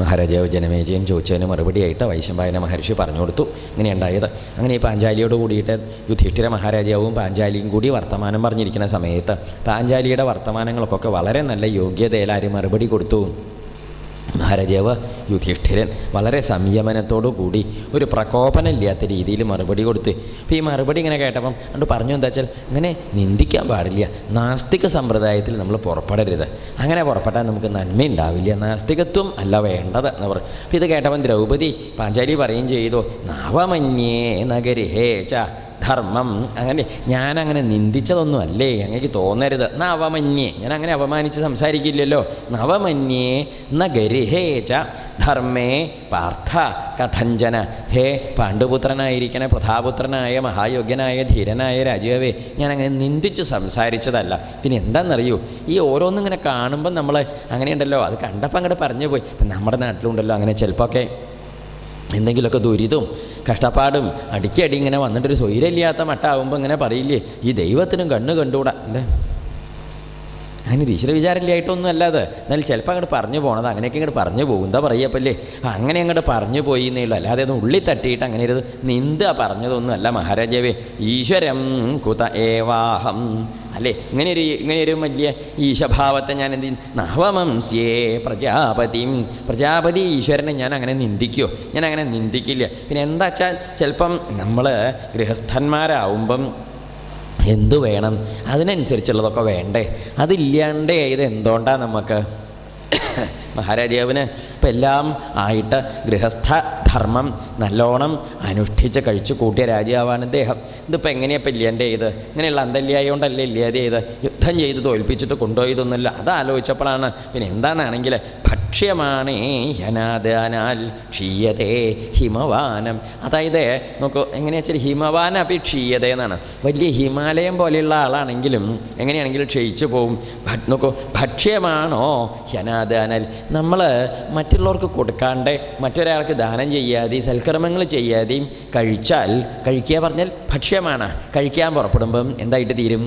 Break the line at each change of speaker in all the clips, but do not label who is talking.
മഹാരാജാവ് ജനമേജയൻ ചോദിച്ചതിന് മറുപടിയായിട്ട് വൈശമ്പായന മഹർഷി പറഞ്ഞു കൊടുത്തു. ഇങ്ങനെയുണ്ടായത് അങ്ങനെ ഈ പാഞ്ചാലിയോട് കൂടിയിട്ട് യുധിഷ്ഠിര മഹാരാജാവും പാഞ്ചാലിയും കൂടി വർത്തമാനം പറഞ്ഞിരിക്കുന്ന സമയത്ത് പാഞ്ചാലിയുടെ വർത്തമാനങ്ങൾക്കൊക്കെ വളരെ നല്ല യോഗ്യതയിൽ മറുപടി കൊടുത്തു. മഹാരാജാവ് യുധിഷ്ഠിരൻ വളരെ സംയമനത്തോടു കൂടി ഒരു പ്രകോപനമില്ലാത്ത രീതിയിൽ മറുപടി കൊടുത്ത് അപ്പോൾ ഈ മറുപടി ഇങ്ങനെ കേട്ടപ്പം അതുകൊണ്ട് പറഞ്ഞു എന്താ വെച്ചാൽ ഇങ്ങനെ നിന്ദിക്കാൻ പാടില്ല നാസ്തിക സമ്പ്രദായത്തിൽ നമ്മൾ പുറപ്പെടരുത്. അങ്ങനെ പുറപ്പെട്ടാൽ നമുക്ക് നന്മയുണ്ടാവില്ല നാസ്തികത്വം അല്ല വേണ്ടത് എന്ന് പറഞ്ഞു. അപ്പോൾ ഇത് കേട്ടപ്പം ദ്രൗപദി പാഞ്ചാലി പറയുകയും ചെയ്തു നവമന്യേ നഗരേ ച ധർമ്മം. അങ്ങനെ ഞാനങ്ങനെ നിന്ദിച്ചതൊന്നും അല്ലേ അങ്ങേക്ക് തോന്നരുത്. നവമന്യേ ഞാൻ അങ്ങനെ അപമാനിച്ച് സംസാരിക്കില്ലല്ലോ. നവമന്യേ ന ഗരിഹേച്ച ധർമ്മേ പാർത്ഥ കഥഞ്ജന. ഹേ പാണ്ഡുപുത്രനായിരിക്കണ പ്രധാപുത്രനായ മഹായോഗ്യനായ ധീരനായ രാജാവേ ഞാൻ അങ്ങനെ നിന്ദിച്ച് സംസാരിച്ചതല്ല. പിന്നെ എന്താണെന്നറിയൂ ഈ ഓരോന്നും ഇങ്ങനെ കാണുമ്പം നമ്മൾ അങ്ങനെയുണ്ടല്ലോ അത് കണ്ടപ്പോൾ അങ്ങോട്ട് പറഞ്ഞു പോയി നമ്മുടെ നാട്ടിലുണ്ടല്ലോ അങ്ങനെ ചിലപ്പോൾ ഒക്കെ എന്തെങ്കിലുമൊക്കെ ദുരിതവും കഷ്ടപ്പാടും അടിക്കടി അടി ഇങ്ങനെ വന്നിട്ടൊരു സ്വൈരമില്ലാത്ത മട്ടാവുമ്പോൾ ഇങ്ങനെ പറയില്ലേ? ഈ ദൈവത്തിനും കണ്ണ് കണ്ടുകൂടാ? എന്താ? അങ്ങനെ ഈശ്വര വിചാരമില്ലായിട്ടൊന്നും അല്ലാതെ എന്നാൽ ചിലപ്പോൾ അങ്ങോട്ട് പറഞ്ഞു പോകണത് അങ്ങനെയൊക്കെ ഇങ്ങോട്ട് പറഞ്ഞു പോകും. എന്താ പറയപ്പല്ലേ അങ്ങനെ അങ്ങോട്ട് പറഞ്ഞു പോയി എന്നേ ഉള്ളൂ. അല്ലാതെ ഒന്ന് ഉള്ളി തട്ടിയിട്ട് അങ്ങനെ ഇരുന്ന് നിന്ദ പറഞ്ഞതൊന്നും അല്ല മഹാരാജാവേ. ഈശ്വരം കുത ഏവാഹം അല്ലേ? ഇങ്ങനെയൊരു ഇങ്ങനെയൊരു വലിയ ഈശഭാവത്തെ ഞാൻ എന്ത്? നവമംസ്യേ പ്രജാപതിയും പ്രജാപതി. ഈശ്വരനെ ഞാൻ അങ്ങനെ നിന്ദിക്കുമോ ഞാൻ അങ്ങനെ നിന്ദിക്കില്ല. പിന്നെ എന്താ വെച്ചാൽ ചിലപ്പം നമ്മൾ ഗൃഹസ്ഥന്മാരാവുമ്പം എന്തു വേണം? അതിനനുസരിച്ചുള്ളതൊക്കെ വേണ്ടേ? അതില്ലാണ്ടേ ഇത് എന്തുകൊണ്ടാണ് നമുക്ക് മഹാരാജാവിന് ഇപ്പം എല്ലാം ആയിട്ട് ഗൃഹസ്ഥ ധർമ്മം നല്ലോണം അനുഷ്ഠിച്ച് കഴിച്ചു കൂട്ടിയ രാജാവാണ് ഇദ്ദേഹം. ഇതിപ്പോൾ എങ്ങനെയാണ് ഇപ്പം ഇല്ലാന്റെ ചെയ്ത് ഇങ്ങനെയുള്ള അന്തല്യായോണ്ടല്ലേ ഇല്ലാതെ ചെയ്ത് യുദ്ധം ചെയ്ത് തോൽപ്പിച്ചിട്ട് കൊണ്ടുപോയതൊന്നുമില്ല അത് ആലോചിച്ചപ്പോഴാണ് പിന്നെ എന്താണെന്നാണെങ്കിൽ ഭക്ഷ്യമാണ് ഹനാദാനാൽ ക്ഷീയതേ ഹിമവാനം. അതായത് നോക്കൂ എങ്ങനെയാ വെച്ചാൽ ഹിമവാന അപ്പം ക്ഷീയത എന്നാണ്. വലിയ ഹിമാലയം പോലെയുള്ള ആളാണെങ്കിലും എങ്ങനെയാണെങ്കിലും ക്ഷയിച്ചു പോവും. നോക്കൂ ഭക്ഷ്യമാണോ ഹനാദാനാൽ നമ്മൾ മറ്റുള്ളവർക്ക് കൊടുക്കാണ്ട് മറ്റൊരാൾക്ക് ദാനം ചെയ്യാതെയും സൽക്കർമ്മങ്ങൾ ചെയ്യാതെയും കഴിച്ചാൽ കഴിക്കുക പറഞ്ഞാൽ ഭക്ഷ്യമാണ്. കഴിക്കാൻ പുറപ്പെടുമ്പം എന്തായിട്ട് തീരും?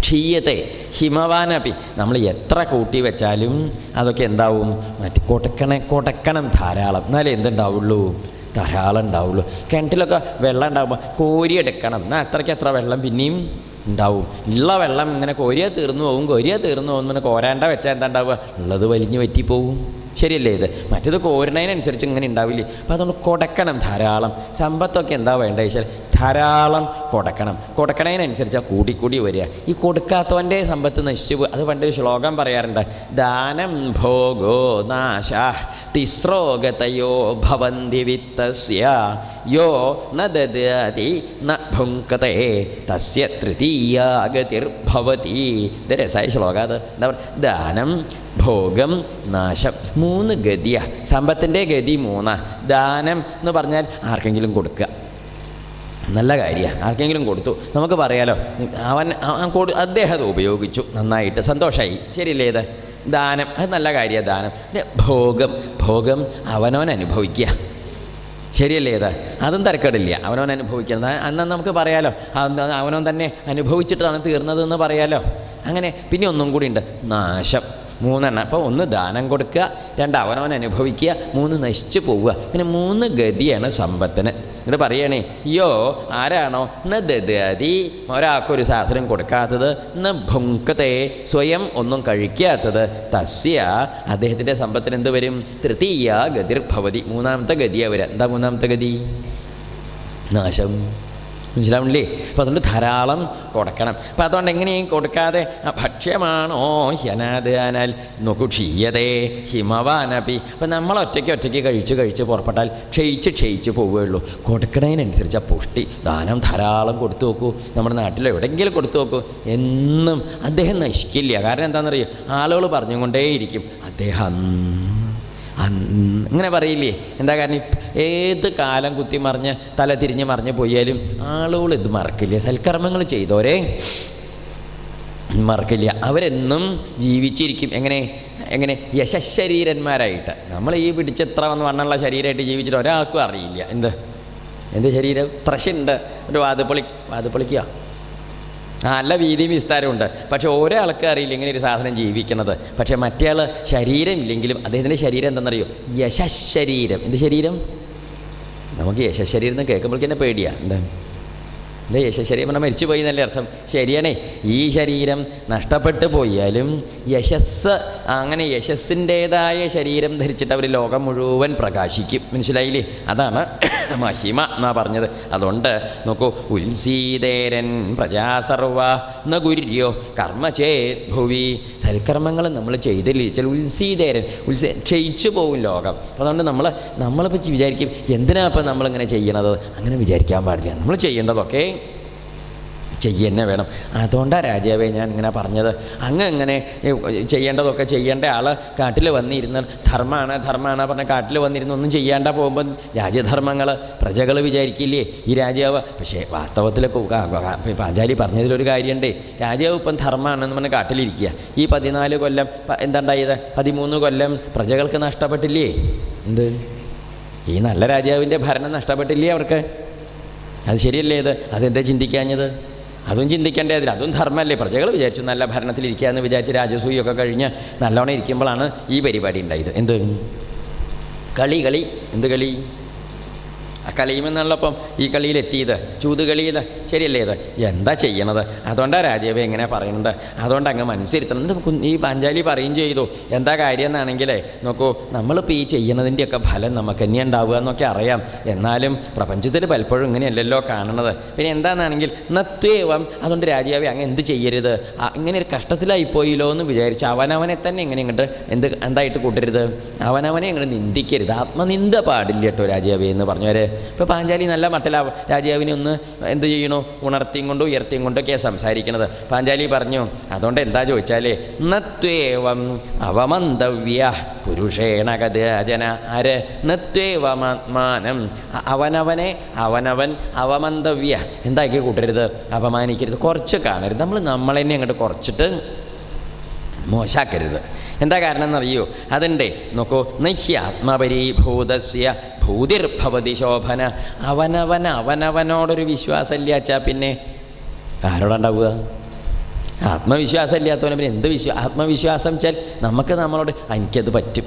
ക്ഷീയത്തെ ഹിമവാനപി. നമ്മൾ എത്ര കൂട്ടി വെച്ചാലും അതൊക്കെ എന്താവും? മറ്റ് കൊടുക്കണ കൊടുക്കണം ധാരാളം. എന്നാലേ എന്തുണ്ടാവുള്ളൂ? ധാരാളം ഉണ്ടാവുള്ളൂ. കിണറ്റിലൊക്കെ വെള്ളം ഉണ്ടാകുമ്പോൾ കോരിയെടുക്കണം എന്നാൽ അത്രയ്ക്ക് എത്ര വെള്ളം പിന്നെയും ഉണ്ടാവും. ഉള്ള വെള്ളം ഇങ്ങനെ കോരിയാൽ തീർന്നു പോകും കോരിയാൽ തീർന്നു പോകും ഇങ്ങനെ കോരാണ്ട വെച്ചാൽ എന്താ ഉണ്ടാവുക? ഉള്ളത് വലിഞ്ഞു പറ്റിപ്പോവും ശരിയല്ലേ ഇത്? മറ്റേത് കോരുന്നതിനനുസരിച്ച് ഇങ്ങനെ ഉണ്ടാവില്ലേ? അപ്പോൾ അതുകൊണ്ട് കൊടുക്കണം ധാരാളം. സമ്പത്തൊക്കെ എന്താ വേണ്ടത് വെച്ചാൽ ധാരാളം കൊടുക്കണം. കൊടുക്കണതിനനുസരിച്ച് കൂടിക്കൂടി വരിക. ഈ കൊടുക്കാത്തവന്റെ സമ്പത്ത് നശിച്ചു പോകും അത് പണ്ടൊരു ശ്ലോകം പറയാറുണ്ട്. ദാനം ഭോഗോ നാശ തിസ്രോഗതയോ ഭവന്തി വിത്തസ്യ. യോ ന ന ഭുങ്കതേ തസ്യ തൃതീയാഗതിർഭവതി. ഇത് രസമായ ശ്ലോകം അത്. എന്താ പറയുക ദാനം ഭോഗം നാശം. മൂന്ന് ഗതിയാണ് സമ്പത്തിന്റെ ഗതി മൂന്നാണ് ദാനം എന്ന് പറഞ്ഞാൽ ആർക്കെങ്കിലും കൊടുക്കുക നല്ല കാര്യമാണ് ആർക്കെങ്കിലും കൊടുത്തു. നമുക്ക് പറയാലോ. അവൻ കൊടു അദ്ദേഹം അത് ഉപയോഗിച്ചു. നന്നായിട്ട്. സന്തോഷമായി ശരിയല്ലേ ഇത്? ദാനം. അത് നല്ല കാര്യമാണ് ദാനം. പിന്നെ ഭോഗം. ഭോഗം അവനവൻ അനുഭവിക്കുക ശരിയല്ലേ ഇത്? അതും തരക്കേടില്ല. അവനവൻ അനുഭവിക്കുന്നത് അന്ന് നമുക്ക് പറയാലോ. അവനവൻ തന്നെ അനുഭവിച്ചിട്ടാണ് തീർന്നതെന്ന് പറയാലോ. അങ്ങനെ പിന്നെ ഒന്നും കൂടി ഉണ്ട്. നാശം. മൂന്നെണ്ണം. അപ്പോൾ ഒന്ന് ദാനം കൊടുക്കുക. രണ്ട് അവനവൻ അനുഭവിക്കുക. മൂന്ന് നശിച്ചു പോവുക. ഇങ്ങനെ മൂന്ന് ഗതിയാണ് സമ്പത്തിന്. എന്നിട്ട് പറയണേ യോ ആരാണോ? ന ദതി ഒരാൾക്കൊരു സാധനം കൊടുക്കാത്തത് ന ഭുങ്കത്തെ സ്വയം ഒന്നും കഴിക്കാത്തത്. തസ്യ അദ്ദേഹത്തിന്റെ സമ്പത്തിന് എന്ത് വരും? തൃതീയ ഗതിർഭവതി. മൂന്നാമത്തെ ഗതിയാണ് വരിക എന്താ മൂന്നാമത്തെ ഗതി? നാശം. മനസ്സിലാവണില്ലേ അപ്പോൾ അതുകൊണ്ട് ധാരാളം കൊടുക്കണം. അപ്പം അതുകൊണ്ട് എങ്ങനെയും കൊടുക്കാതെ ഭക്ഷ്യമാണോ? ഹ്യനാദാനാൽ നോക്കൂ ക്ഷീയതേ ഹിമവാനപി. അപ്പം നമ്മൾ ഒറ്റയ്ക്ക് ഒറ്റയ്ക്ക് കഴിച്ച് കഴിച്ച് പുറപ്പെട്ടാൽ ക്ഷയിച്ച് ക്ഷയിച്ച് പോവുകയുള്ളൂ. കൊടുക്കണതിനനുസരിച്ച് ആ പുഷ്ടി ദാനം ധാരാളം കൊടുത്തു നോക്കൂ. നമ്മുടെ നാട്ടിൽ എവിടെയെങ്കിലും കൊടുത്തു നോക്കൂ. എന്നും അദ്ദേഹം നശിക്കില്ല. കാരണം എന്താണെന്നറിയോ? ആളുകൾ പറഞ്ഞുകൊണ്ടേയിരിക്കും. അദ്ദേഹം അന്ന് ഇങ്ങനെ പറയില്ലേ? എന്താ കാരണം? ഏത് കാലം കുത്തി മറിഞ്ഞ് തല തിരിഞ്ഞ് മറിഞ്ഞ് പോയാലും ആളുകൾ ഇത് മറക്കില്ല. സൽക്കർമ്മങ്ങൾ ചെയ്തോരെ മറക്കില്ല. അവരെന്നും ജീവിച്ചിരിക്കും. എങ്ങനെ? എങ്ങനെ? യശശരീരന്മാരായിട്ട്. നമ്മൾ ഈ പിടിച്ചെത്ര വന്ന് വണ്ണുള്ള ശരീരമായിട്ട് ജീവിച്ചിട്ട് ഒരാൾക്കും അറിയില്ല. എന്ത്? എന്ത് ശരീരം? ത്രശുണ്ട്. ഒരു വാതുപൊളി വാതുപൊളിക്കുക നല്ല വീതിയും വിസ്താരമുണ്ട് പക്ഷേ ഒരാൾക്ക് അറിയില്ല ഇങ്ങനെ ഒരു സാധനം ജീവിക്കുന്നത്. പക്ഷേ മറ്റേ ആൾ ശരീരം ഇല്ലെങ്കിലും അദ്ദേഹത്തിന്റെ ശരീരം എന്താണെന്നറിയോ? യശശരീരം. എന്ത് ശരീരം? നമുക്ക് യശശരീരം എന്ന് കേൾക്കുമ്പോഴേക്ക് തന്നെ പേടിയാണ് എന്താ? അല്ലേ യശശരീരം പറഞ്ഞാൽ മരിച്ചു പോയി എന്നല്ലേ അർത്ഥം? ശരിയാണേ. ഈ ശരീരം നഷ്ടപ്പെട്ടു പോയാലും യശസ് അങ്ങനെ യശസ്സിന്റേതായ ശരീരം ധരിച്ചിട്ട് അവർ ലോകം മുഴുവൻ പ്രകാശിക്കും. മനസ്സിലായില്ലേ? അതാണ് മഹിമ എന്നാ പറഞ്ഞത്. അതുകൊണ്ട് നോക്കൂ ഉത്സീതേരൻ പ്രജാസർവ ന ഗുര്യോ കർമ്മചേ ഭുവി. സൽക്കർമ്മങ്ങൾ നമ്മൾ ചെയ്തില്ല ഉത്സീതേരൻ ഉത്സേ ക്ഷയിച്ചു പോകും ലോകം. അതുകൊണ്ട് നമ്മൾ നമ്മളിപ്പോൾ വിചാരിക്കും എന്തിനാ ഇപ്പം നമ്മളിങ്ങനെ ചെയ്യണത്? അങ്ങനെ വിചാരിക്കാൻ പാടില്ല. നമ്മൾ ചെയ്യേണ്ടതൊക്കെ ചെയ്യുന്നെ വേണം. അതുകൊണ്ടാണ് രാജാവേ ഞാൻ ഇങ്ങനെ പറഞ്ഞത്. അങ്ങ് ഇങ്ങനെ ചെയ്യേണ്ടതൊക്കെ ചെയ്യേണ്ട ആൾ കാട്ടിൽ വന്നിരുന്ന് ധർമ്മമാണ് ധർമ്മമാണ് പറഞ്ഞ കാട്ടിൽ വന്നിരുന്ന് ഒന്നും ചെയ്യാണ്ട പോകുമ്പോൾ രാജ്യധർമ്മങ്ങൾ പ്രജകൾ വിചാരിക്കില്ലേ ഈ രാജാവ്? പക്ഷേ വാസ്തവത്തിൽ പാഞ്ചാലി പറഞ്ഞതിലൊരു കാര്യമുണ്ട് രാജാവ് ഇപ്പം ധർമ്മമാണെന്ന് പറഞ്ഞ് കാട്ടിലിരിക്കുക ഈ പതിനാല് കൊല്ലം എന്താണ്ടായത്? പതിമൂന്ന് കൊല്ലം പ്രജകൾക്ക് നഷ്ടപ്പെട്ടില്ലേ? എന്ത്? ഈ നല്ല രാജാവിന്റെ ഭരണം നഷ്ടപ്പെട്ടില്ലേ അവർക്ക്? അത് ശരിയല്ലേ ഇത്? അതെന്താ ചിന്തിക്കാഞ്ഞത്? അതും ചിന്തിക്കേണ്ടതില്ല അതും ധർമ്മമല്ലേ? പ്രജകൾ വിചാരിച്ചു നല്ല ഭരണത്തിലിരിക്കുക എന്ന് വിചാരിച്ച് രാജസൂയൊക്കെ കഴിഞ്ഞ് നല്ലോണം ഇരിക്കുമ്പോഴാണ് ഈ പരിപാടി ഉണ്ടായത്. എന്ത്? കളി കളി. എന്ത് കളി? ആ കളിയുമെന്നുള്ളപ്പം ഈ കളിയിലെത്തിയത് ചൂതുകളിയിൽ ശരിയല്ലേ ഇത്? എന്താ ചെയ്യണത്? അതുകൊണ്ടാണ് രാജീവ് എങ്ങനെ പറയുന്നത്. അതുകൊണ്ട് അങ്ങ് മനസ്സിരുത്തണം. ഇത് കു- ഈ പാഞ്ചാലി പറയും ചെയ്തു. എന്താ കാര്യം എന്നാണെങ്കിലേ നോക്കൂ നമ്മളിപ്പോൾ ഈ ചെയ്യുന്നതിന്റെയൊക്കെ ഫലം നമുക്ക് തന്നെ ഉണ്ടാവുക എന്നൊക്കെ അറിയാം. എന്നാലും പ്രപഞ്ചത്തിൽ പലപ്പോഴും ഇങ്ങനെയല്ലല്ലോ കാണുന്നത്. പിന്നെ എന്താണെന്നാണെങ്കിൽ നത്വേവം അതുകൊണ്ട് രാജീവ് അങ്ങ് എന്ത് ചെയ്യരുത്? ഇങ്ങനെ ഒരു കഷ്ടത്തിലായിപ്പോയില്ലോ എന്ന് വിചാരിച്ച് അവനവനെ തന്നെ ഇങ്ങനെ ഇങ്ങോട്ട് എന്ത് എന്തായിട്ട് കൂട്ടരുത്? അവനവനെ ഇങ്ങോട്ട് നിന്ദിക്കരുത്. ആത്മനിന്ദ പാടില്ല കേട്ടോ രാജീവ് എന്ന് പറഞ്ഞവരെ. ഇപ്പോൾ പാഞ്ചാലി നല്ല മട്ടിലാവും രാജീവിനെ ഒന്ന് എന്ത് ചെയ്യണു? ഉണർത്തിയും കൊണ്ട് ഉയർത്തിയും കൊണ്ടൊക്കെയാണ് സംസാരിക്കുന്നത്. പാഞ്ചാലി പറഞ്ഞു അതുകൊണ്ട് എന്താ ചോദിച്ചാലേ നത്വേവം അവമന്തവ്യ പുരുഷേണ കഥാജന ആര്? നത്വേവമാത്മാനം അ- അവനവനെ അവനവൻ അവമന്തവ്യ. എന്താക്കി കൂട്ടരുത്? അപമാനിക്കരുത്. കുറച്ച് കാണരുത്. നമ്മൾ നമ്മളെന്നെ അങ്ങോട്ട് കുറച്ചിട്ട് മോശാക്കരുത്. എന്താ കാരണം എന്നറിയോ അതിന്റെ നോക്കൂ നഹ്യ ആത്മപരീഭൂതസ്യ ഭൂതിർഭവതി ശോഭന. അവനവൻ അവനവനോടൊരു വിശ്വാസമില്ലാച്ചാ പിന്നെ ആരോടുണ്ടാവുക? ആത്മവിശ്വാസം ഇല്ലാത്തവന് പിന്നെ എന്ത് വിശ്വാ ആത്മവിശ്വാസം വെച്ചാൽ നമുക്ക് നമ്മളോട് "ആ, എനിക്കത് പറ്റും.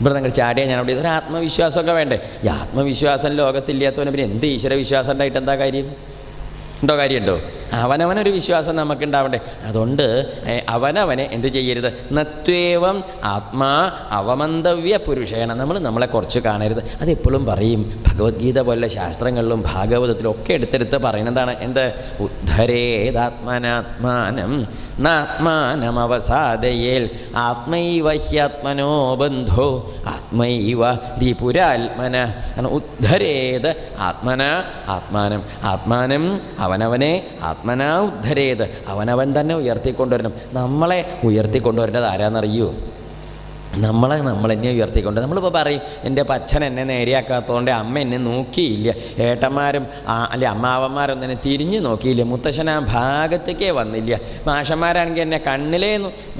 ഇവിടെ നിങ്ങൾ ചാടിയാൽ ഞാൻ അവിടെ ഒരു ആത്മവിശ്വാസമൊക്കെ വേണ്ടേ? ഈ ആത്മവിശ്വാസം ലോകത്തില്ലാത്തവന് പിന്നെ എന്ത് ഈശ്വരവിശ്വാസം ഉണ്ടായിട്ട് എന്താ കാര്യം? ഉണ്ടോ കാര്യമുണ്ടോ? അവനവനൊരു വിശ്വാസം നമുക്കുണ്ടാവണ്ടേ. അതുകൊണ്ട് അവനവനെ എന്ത് ചെയ്യരുത്? നത്വേവം ആത്മാ അവമന്തവ്യ പുരുഷേണ. നമ്മൾ നമ്മളെ കുറച്ച് കാണരുത്. അതെപ്പോഴും പറയും. ഭഗവത്ഗീത പോലെ ശാസ്ത്രങ്ങളിലും ഭാഗവതത്തിലും ഒക്കെ എടുത്തെടുത്ത് പറയുന്നതാണ് എന്ത്? ഉദ്ധരേതാത്മനാത്മാനം. നാത്മാനമവസാദയേൽ. ആത്മൈവ ഹ്യാത്മനോ ബന്ധോ. ആത്മൈവ രിപുരാത്മന ഉദ്ധരേത് ആത്മന ആത്മാനം. ആത്മാനം അവനവനെ ആത്മനാ ഉദ്ധരേത്. അവനവൻ തന്നെ ഉയർത്തിക്കൊണ്ടുവരണം. നമ്മളെ ഉയർത്തിക്കൊണ്ടുവരേണ്ടത് ആരാന്നറിയൂ? നമ്മളെ നമ്മൾ തന്നെ ഉയർത്തിക്കൊണ്ട് നമ്മളിപ്പോൾ പറയും എന്റെ അച്ഛൻ എന്നെ നേരെയാക്കാത്തതുകൊണ്ട് അമ്മ എന്നെ നോക്കിയില്ല. ഏട്ടന്മാരും അല്ലെ അമ്മാവന്മാരൊന്നും എന്നെ തിരിഞ്ഞു നോക്കിയില്ല. മുത്തശ്ശൻ ആ ഭാഗത്തേക്കേ വന്നില്ല. മാഷന്മാരാണെങ്കിൽ എന്നെ കണ്ണിലേ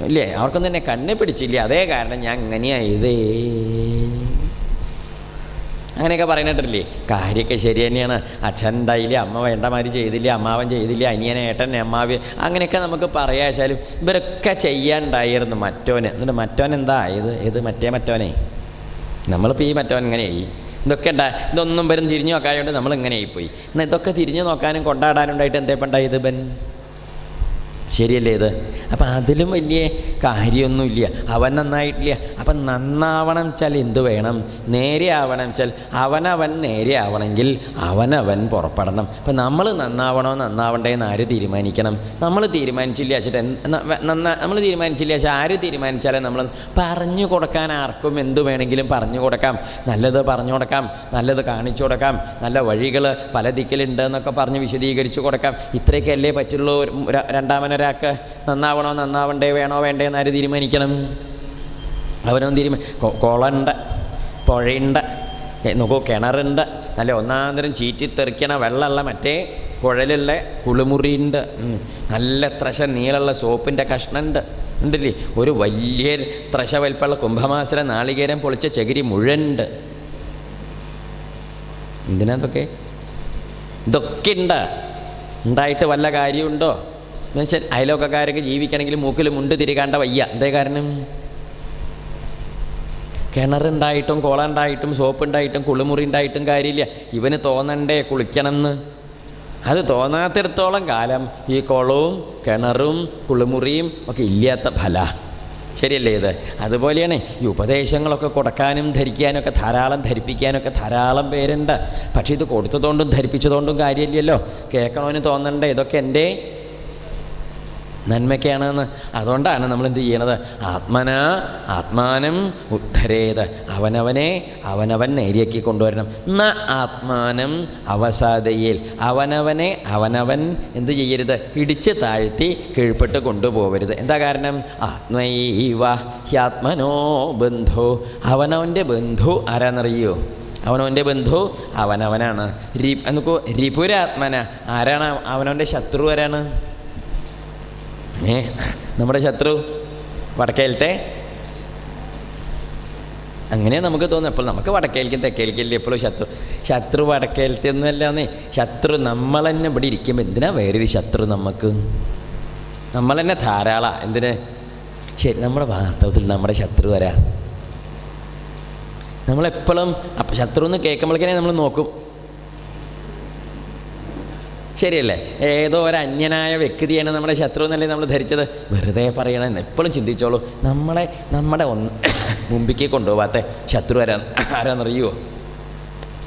ഇല്ലേ? അവർക്കൊന്നും എന്നെ കണ്ണിൽ പിടിച്ചില്ല. അതേ കാരണം ഞാൻ ഇങ്ങനെയായതേ അങ്ങനെയൊക്കെ പറയുന്നിട്ടില്ലേ? കാര്യമൊക്കെ ശരി തന്നെയാണ്. അച്ഛൻ ഉണ്ടായില്ല അമ്മ വേണ്ട മാതിരി ചെയ്തില്ല? അമ്മാവൻ ചെയ്തില്ല? അനിയനെ ഏട്ടൻ അമ്മാവി അങ്ങനെയൊക്കെ നമുക്ക് പറയാച്ചാലും ഇവരൊക്കെ ചെയ്യാണ്ടായിരുന്നു മറ്റോനെ. എന്നിട്ട് മറ്റോൻ എന്താ? ഇത് ഏത് മറ്റേ മറ്റോനെ? നമ്മളിപ്പോൾ ഈ മറ്റോൻ ഇങ്ങനെയായി. ഇതൊക്കെ ഉണ്ടാ ഇതൊന്നും വരും തിരിഞ്ഞു നോക്കായതുകൊണ്ട് നമ്മൾ ഇങ്ങനെയായിപ്പോയി എന്നാൽ ഇതൊക്കെ തിരിഞ്ഞു നോക്കാനും കൊണ്ടാടാനും ഉണ്ടായിട്ട് എന്തേപ്പം ഇത് ബൻ ശരിയല്ലേ ഇത്? അപ്പം അതിലും വലിയ കാര്യമൊന്നുമില്ല. അവൻ നന്നായിട്ടില്ല. അപ്പം നന്നാവണം വെച്ചാൽ എന്ത് വേണം? നേരെ ആവണം വെച്ചാൽ അവനവൻ നേരെ ആവണമെങ്കിൽ അവനവൻ പുറപ്പെടണം. അപ്പം നമ്മൾ നന്നാവണോ നന്നാവണ്ടേ എന്ന് ആര് തീരുമാനിക്കണം? നമ്മൾ തീരുമാനിച്ചില്ല വെച്ചിട്ട് നന്നാ നമ്മൾ തീരുമാനിച്ചില്ല വെച്ചാൽ ആര് തീരുമാനിച്ചാലേ നമ്മൾ പറഞ്ഞു കൊടുക്കാൻ ആർക്കും എന്ത് വേണമെങ്കിലും പറഞ്ഞു കൊടുക്കാം. നല്ലത് പറഞ്ഞു കൊടുക്കാം. നല്ലത് കാണിച്ചു കൊടുക്കാം. നല്ല വഴികൾ പല ദിക്കിലുണ്ട് എന്നൊക്കെ പറഞ്ഞ് വിശദീകരിച്ചു കൊടുക്കാം. ഇത്രയൊക്കെയല്ലേ പറ്റുള്ളൂ ഒരു- രണ്ടാമനൊരാൾക്ക് നന്നാവണോ നന്നാവണ്ടേ വേണോ വേണ്ടേ എന്ന് ആര് തീരുമാനിക്കണം? അവനൊന്നും തീരുമാനം കുളമുണ്ട് പുഴയുണ്ട് നോക്കൂ കിണറുണ്ട്. നല്ല ഒന്നാന്തരം ചീറ്റിത്തെറിക്കണ വെള്ളമുള്ള മറ്റേ കുഴലുള്ള കുളിമുറിയുണ്ട്. നല്ല ത്രശ നീളമുള്ള സോപ്പിന്റെ കഷ്ണമുണ്ട് ഉണ്ടല്ലേ? ഒരു വലിയ ത്രശ വലിപ്പമുള്ള കുംഭമാസര നാളികേരം പൊളിച്ച ചകിരി മുഴുണ്ട്. എന്തിനാ ഇതൊക്കെ? ഇതൊക്കെ ഉണ്ട് ഉണ്ടായിട്ട് വല്ല കാര്യമുണ്ടോ? എന്നുവെച്ചാൽ അയലോക്കക്കാരൊക്കെ ജീവിക്കണമെങ്കിൽ മൂക്കിൽ മുണ്ട് തിരികാണ്ട വയ്യ. എന്തേ കാരണം? കിണറുണ്ടായിട്ടും സോപ്പ് ഉണ്ടായിട്ടും കുളിമുറി ഉണ്ടായിട്ടും കാര്യമില്ല. ഇവന് തോന്നണ്ടേ കുളിക്കണം എന്ന് അത് തോന്നാത്തിടത്തോളം കാലം ഈ കുളവും കിണറും കുളിമുറിയും ഒക്കെ ഇല്ലാത്ത ഫല. ശരിയല്ലേ ഇത്? അതുപോലെയാണ് ഈ ഉപദേശങ്ങളൊക്കെ കൊടുക്കാനും ധരിക്കാനൊക്കെ ധാരാളം ധരിപ്പിക്കാനൊക്കെ ധാരാളം പേരുണ്ട്. പക്ഷേ ഇത് കൊടുത്തതുകൊണ്ടും ധരിപ്പിച്ചതുകൊണ്ടും കാര്യമില്ലല്ലോ. കേൾക്കണമെന്ന് തോന്നണ്ടേ? ഇതൊക്കെ എന്റെ നന്മയ്ക്കാണെന്ന്. അതുകൊണ്ടാണ് നമ്മൾ എന്ത് ചെയ്യണത്? ആത്മന ആത്മാനം ഉദ്ധരേത്. അവനവനെ അവനവൻ നേരിയാക്കി കൊണ്ടുവരണം. ന ആത്മാനം അവസാദയിൽ. അവനവനെ അവനവൻ എന്ത് ചെയ്യരുത്? ഇടിച്ച് താഴ്ത്തി കീഴ്പ്പെട്ട് കൊണ്ടുപോകരുത് എന്താ കാരണം? ആത്മൈവ ഹ്യാത്മനോ ബന്ധു. അവനവന്റെ ബന്ധു ആരാന്നറിയോ? അവനവന്റെ ബന്ധു അവനവനാണ്. രി നോക്കൂ രിപുരാത്മന. ആരാണ്? അവനവന്റെ ശത്രു ആരാണ്? ഏ? നമ്മുടെ ശത്രു വടക്കേലത്തെ അങ്ങനെ നമുക്ക് തോന്നും അപ്പോൾ നമുക്ക് വടക്കേൽക്കും തെക്കേൽക്കില്ല എപ്പോഴും ശത്രു. ശത്രു വടക്കേലത്തെ ഒന്നുമല്ലാന്നേ ശത്രു നമ്മൾ തന്നെ ഇവിടെ ഇരിക്കുമ്പോൾ എന്തിനാ വേറൊരു ശത്രു നമുക്ക്? നമ്മൾ തന്നെ ധാരാള. എന്തിന്? ശരി നമ്മുടെ വാസ്തവത്തിൽ നമ്മുടെ ശത്രു വരാ നമ്മളെപ്പോഴും അപ്പം ശത്രു എന്ന് കേൾക്കുമ്പോഴേക്കിനെ നമ്മൾ നോക്കും. ശരിയല്ലേ? ഏതോ ഒരു അന്യനായ വ്യക്തിയാണ് നമ്മുടെ ശത്രു എന്നല്ലേ നമ്മൾ ധരിച്ചത്? വെറുതെ പറയണമെന്ന് എപ്പോഴും ചിന്തിച്ചോളൂ. നമ്മളെ നമ്മുടെ ഒന്ന് മുമ്പിലേക്ക് കൊണ്ടുപോകാത്ത ശത്രു ആരാ ആരാന്നറിയുമോ